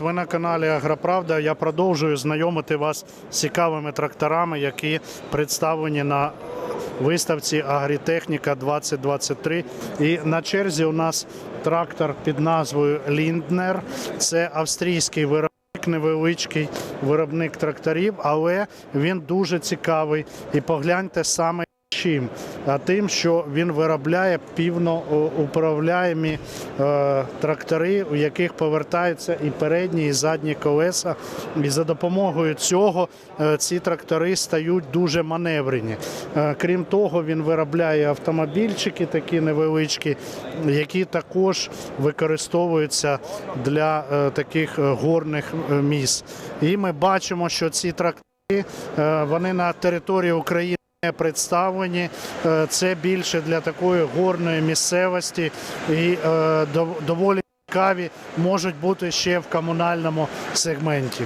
Ви на каналі Агроправда. Я продовжую знайомити вас з цікавими тракторами, які представлені на виставці Агрітехніка 2023. І на черзі у нас трактор під назвою Лінднер. Це австрійський виробник. Невеличкий виробник тракторів, але він дуже цікавий. І погляньте саме чим, а тим, що він виробляє півноуправляємі е, трактори, у яких повертаються і передні, і задні колеса. І за допомогою цього е, ці трактори стають дуже маневрені. Е, крім того, він виробляє автомобільчики такі невеличкі, які також використовуються для таких горних місць. І ми бачимо, що ці трактори вони на території України представлені. Е, Це більше для такої горної місцевості і е, доволі цікаві можуть бути ще в комунальному сегменті.